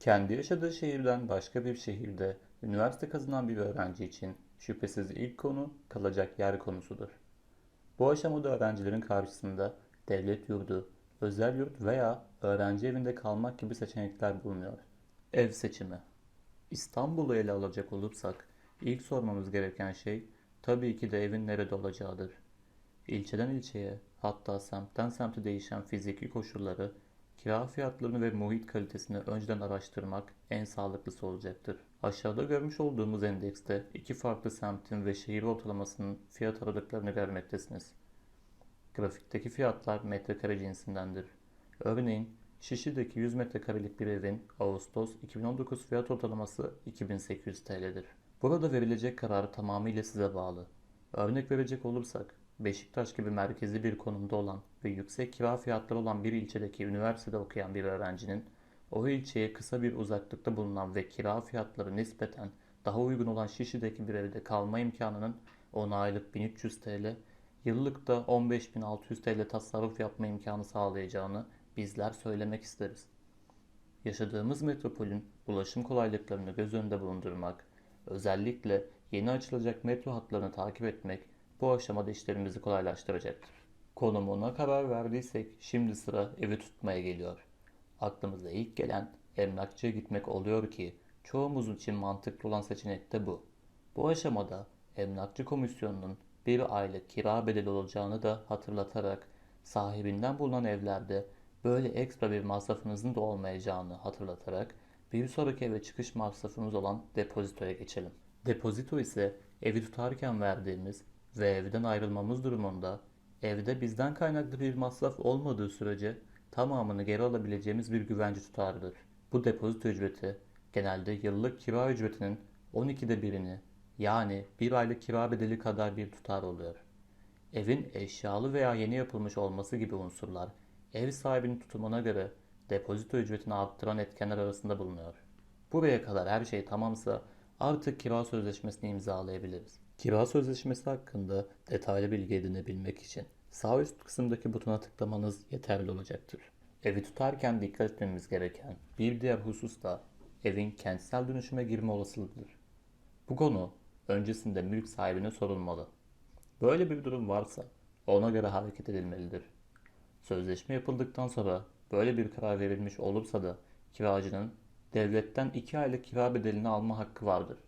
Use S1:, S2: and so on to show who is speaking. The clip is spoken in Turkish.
S1: Kendi yaşadığı şehirden başka bir şehirde üniversite kazanan bir öğrenci için şüphesiz ilk konu kalacak yer konusudur. Bu aşamada öğrencilerin karşısında devlet yurdu, özel yurt veya öğrenci evinde kalmak gibi seçenekler bulunuyor. Ev seçimi. İstanbul'u ele alacak olursak ilk sormamız gereken şey tabii ki de evin nerede olacağıdır. İlçeden ilçeye hatta semtten semte değişen fiziki koşulları, kira fiyatlarını ve muhit kalitesini önceden araştırmak en sağlıklısı olacaktır. Aşağıda görmüş olduğumuz endekste iki farklı semtin ve şehir ortalamasının fiyat aralıklarını görmektesiniz. Grafikteki fiyatlar metrekare cinsindendir. Örneğin Şişli'deki 100 metrekarelik bir evin Ağustos 2019 fiyat ortalaması 2800 TL'dir. Burada verilecek karar tamamıyla size bağlı. Örnek verecek olursak Beşiktaş gibi merkezi bir konumda olan ve yüksek kira fiyatları olan bir ilçedeki üniversitede okuyan bir öğrencinin o ilçeye kısa bir uzaklıkta bulunan ve kira fiyatları nispeten daha uygun olan Şişli'deki bir evde kalma imkanının ona aylık 1300 TL, yıllık da 15.600 TL tasarruf yapma imkanı sağlayacağını bizler söylemek isteriz. Yaşadığımız metropolün ulaşım kolaylıklarını göz önünde bulundurmak, özellikle yeni açılacak metro hatlarını takip etmek bu aşamada işlerimizi kolaylaştıracaktır. Konumuna karar verdiysek şimdi sıra evi tutmaya geliyor. Aklımıza ilk gelen emlakçıya gitmek oluyor ki çoğumuz için mantıklı olan seçenek de bu. Bu aşamada emlakçı komisyonunun bir aylık kira bedeli olacağını da hatırlatarak sahibinden bulunan evlerde böyle ekstra bir masrafınızın da olmayacağını hatırlatarak bir sonraki eve çıkış masrafımız olan depozitoya geçelim. Depozito ise evi tutarken verdiğimiz ve evden ayrılmamız durumunda evde bizden kaynaklı bir masraf olmadığı sürece tamamını geri alabileceğimiz bir güvence tutarıdır. Bu depozito ücreti genelde yıllık kira ücretinin 12'de birini yani bir aylık kira bedeli kadar bir tutar oluyor. Evin eşyalı veya yeni yapılmış olması gibi unsurlar ev sahibinin tutumuna göre depozito ücretini arttıran etkenler arasında bulunuyor. Buraya kadar her şey tamamsa artık kira sözleşmesini imzalayabiliriz. Kira sözleşmesi hakkında detaylı bilgi edinebilmek için sağ üst kısımdaki butona tıklamanız yeterli olacaktır. Evi tutarken dikkat etmemiz gereken bir diğer husus da evin kentsel dönüşüme girme olasılığıdır. Bu konu öncesinde mülk sahibine sorulmalı. Böyle bir durum varsa ona göre hareket edilmelidir. Sözleşme yapıldıktan sonra böyle bir karar verilmiş olursa da kiracının devletten 2 aylık kira bedelini alma hakkı vardır.